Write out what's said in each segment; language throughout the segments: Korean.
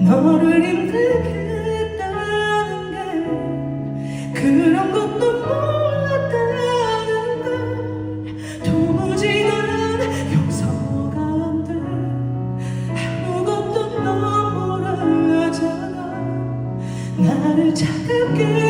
너를 힘들게 했다는 게 그런 것도 몰랐다는 걸 도무지 나는 용서가 안돼. 아무것도 너무라 하잖아. 나를 차갑게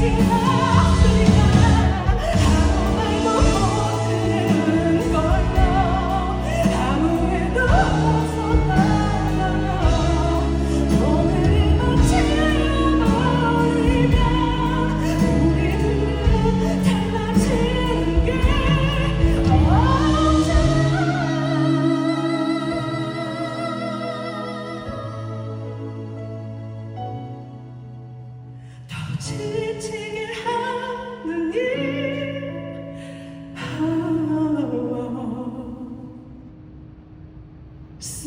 see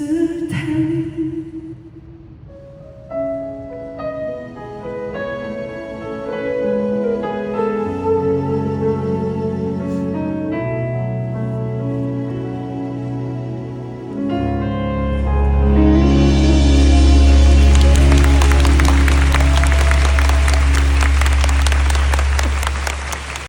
있을 테니.